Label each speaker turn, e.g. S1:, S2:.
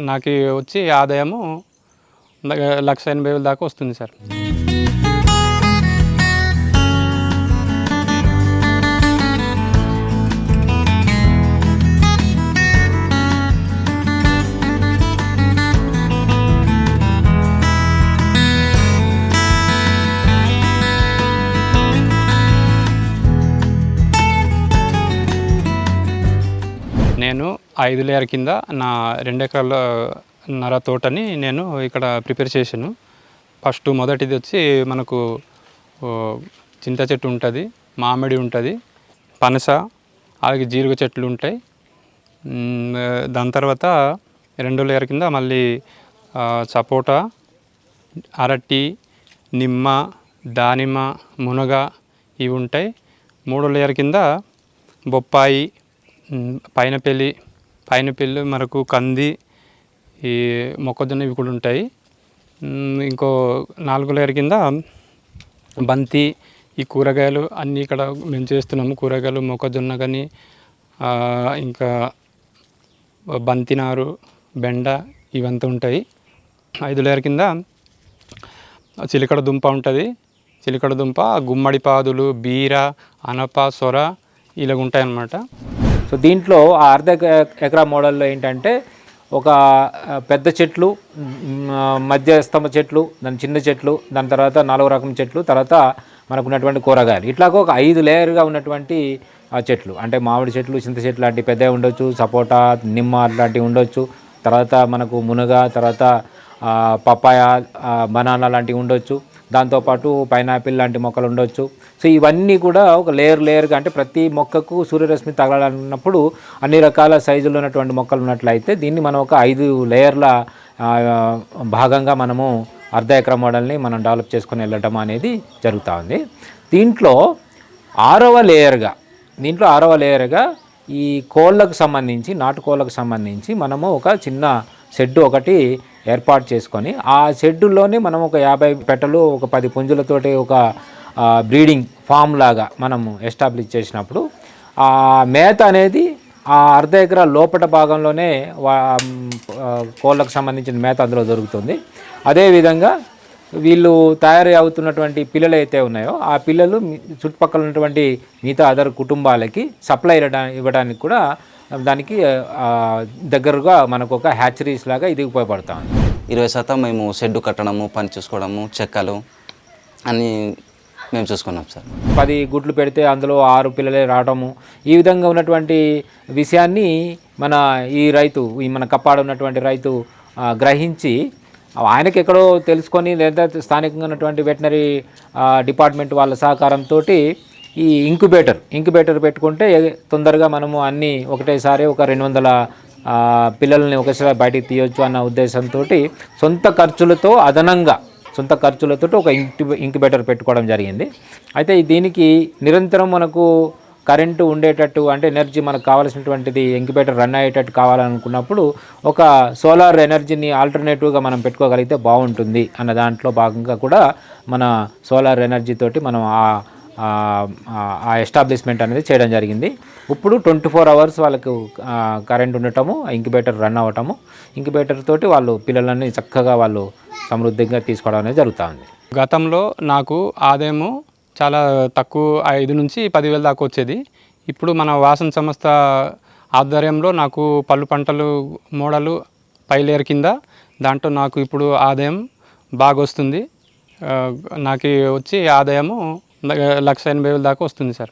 S1: నాకు వచ్చి ఆదాయము లక్ష ఎనభై వేల దాకా వస్తుంది సార్. ఐదు లేయర్ కింద నా రెండు ఎకరాల నర తోటని నేను ఇక్కడ ప్రిపేర్ చేశాను. ఫస్ట్ మొదటిది వచ్చి మనకు చింత చెట్టు ఉంటుంది మామిడి ఉంటుంది పనస అలాగే జీరుగ చెట్లు ఉంటాయి. దాని తర్వాత రెండో లేయర్ కింద మళ్ళీ సపోటా అరటి నిమ్మ దానిమ్మ మునగ ఇవి ఉంటాయి. మూడో లేయర్ కింద బొప్పాయి పైనపల్లి పైనపెల్లి పైనపెల్లి మనకు కంది ఈ మొక్కజొన్న ఇవి కూడా ఉంటాయి. ఇంకో నాలుగు లేయర్ కింద బంతి ఈ కూరగాయలు అన్నీ ఇక్కడ మేము చేస్తున్నాము. కూరగాయలు మొక్కజొన్న కానీ ఇంకా బంతినారు బెండ ఇవంతా ఉంటాయి. ఐదు లేయర్ కింద చిలకడ దుంప ఉంటుంది. చిలకడ దుంప గుమ్మడి పాదులు బీర అనప సొర ఇలాగ ఉంటాయి అన్నమాట
S2: సో దీంట్లో ఆ అర్ధ ఎకరా మోడల్లో ఏంటంటే ఒక పెద్ద చెట్లు మధ్య స్తంభ చెట్లు దాని చిన్న చెట్లు దాని తర్వాత నాలుగు రకం చెట్లు తర్వాత మనకు ఉన్నటువంటి కూరగాయలు. ఇట్లాగ ఒక ఐదు లేయర్గా ఉన్నటువంటి ఆ చెట్లు. అంటే మామిడి చెట్లు చింత చెట్లు లాంటివి పెద్దవి ఉండొచ్చు సపోటా నిమ్మ అట్లాంటివి ఉండొచ్చు తర్వాత మనకు మునగ తర్వాత పప్పాయ పపాయ బనానా లాంటివి ఉండొచ్చు. దాంతోపాటు పైనాపిల్ లాంటి మొక్కలు ఉండొచ్చు. సో ఇవన్నీ కూడా ఒక లేయర్ లేయర్గా అంటే ప్రతి మొక్కకు సూర్యరశ్మి తగలాలన్నప్పుడు అన్ని రకాల సైజులో ఉన్నటువంటి మొక్కలు ఉన్నట్లయితే దీన్ని మనం ఒక ఐదు లేయర్ల భాగంగా మనము అర్ధ ఎకర మోడల్ని మనం డెవలప్ చేసుకుని వెళ్ళటం అనేది జరుగుతూ ఉంది దీంట్లో ఆరవ లేయర్గా దీంట్లో ఆరవ లేయర్గా ఈ కోళ్ళకు సంబంధించి నాటు కోళ్ళకు సంబంధించి మనము ఒక చిన్న షెడ్ ఒకటి ఏర్పాటు చేసుకొని ఆ షెడ్డులోనే మనం ఒక యాభై పెట్టలు ఒక పది పుంజులతోటి ఒక బ్రీడింగ్ ఫామ్ లాగా మనం ఎస్టాబ్లిష్ చేసినప్పుడు ఆ మేత అనేది ఆ అర్ధ ఎకరా లోపట భాగంలోనే వా కోళ్ళకు సంబంధించిన మేత అందులో దొరుకుతుంది. అదేవిధంగా వీళ్ళు తయారు అవుతున్నటువంటి పిల్లలు అయితే ఉన్నాయో ఆ పిల్లలు చుట్టుపక్కల ఉన్నటువంటి మిగతా అదర్ కుటుంబాలకి సప్లై ఇవ్వడానికి ఇవ్వడానికి కూడా దానికి దగ్గరగా మనకు ఒక హ్యాచరీస్ లాగా ఇది ఉపయోగపడతా ఉంది.
S3: ఇరవై శాతం మేము షెడ్ కట్టడము పని చూసుకోవడము చెక్కలు అన్నీ మేము చూసుకున్నాం సార్.
S2: పది గుడ్లు పెడితే అందులో ఆరు పిల్లలే రావడము ఈ విధంగా ఉన్నటువంటి విషయాన్ని మన ఈ రైతు ఈ మన కప్పాడ ఉన్నటువంటి రైతు గ్రహించి ఆయనకి ఎక్కడో తెలుసుకొని లేదా స్థానికంగా ఉన్నటువంటి వెటనరీ డిపార్ట్మెంట్ వాళ్ళ సహకారంతో ఈ ఇంక్యుబేటర్ ఇంక్యుబేటర్ పెట్టుకుంటే తొందరగా మనము అన్నీ ఒకటేసారి ఒక రెండు వందల పిల్లల్ని ఒకసారి బయటికి తీయొచ్చు అన్న ఉద్దేశంతో సొంత ఖర్చులతో అదనంగా సొంత ఖర్చులతో ఒక ఇంటి ఇంక్యుబేటర్ పెట్టుకోవడం జరిగింది. అయితే దీనికి నిరంతరం మనకు కరెంటు ఉండేటట్టు అంటే ఎనర్జీ మనకు కావాల్సినటువంటిది ఇంక్యుబేటర్ రన్ అయ్యేటట్టు కావాలనుకున్నప్పుడు ఒక సోలార్ ఎనర్జీని ఆల్టర్నేటివ్గా మనం పెట్టుకోగలిగితే బాగుంటుంది అన్న దాంట్లో భాగంగా కూడా మన సోలార్ ఎనర్జీ తోటి మనం ఆ ఆ- ఎస్టాబ్లిష్మెంట్ అనేది చేయడం జరిగింది. ఇప్పుడు ట్వంటీ ఫోర్ అవర్స్ వాళ్ళకు కరెంట్ ఉండటము ఇంక్యుబేటర్ రన్ అవ్వటము ఇంక్యుబేటర్ తోటి వాళ్ళు పిల్లలని చక్కగా వాళ్ళు సమృద్ధిగా తీసుకోవడం అనేది జరుగుతూ ఉంది.
S1: గతంలో నాకు ఆదాయము చాలా తక్కువ ఐదు నుంచి పదివేల దాకా వచ్చేది. ఇప్పుడు మన వాసన సంస్థ ఆధ్వర్యంలో నాకు పళ్ళు పంటలు మోడలు పైలేరు కింద దాంట్లో నాకు ఇప్పుడు ఆదాయం బాగా వస్తుంది. నాకు వచ్చి ఆదాయము లక్ష ఎనభై వేల దాకా వస్తుంది సార్.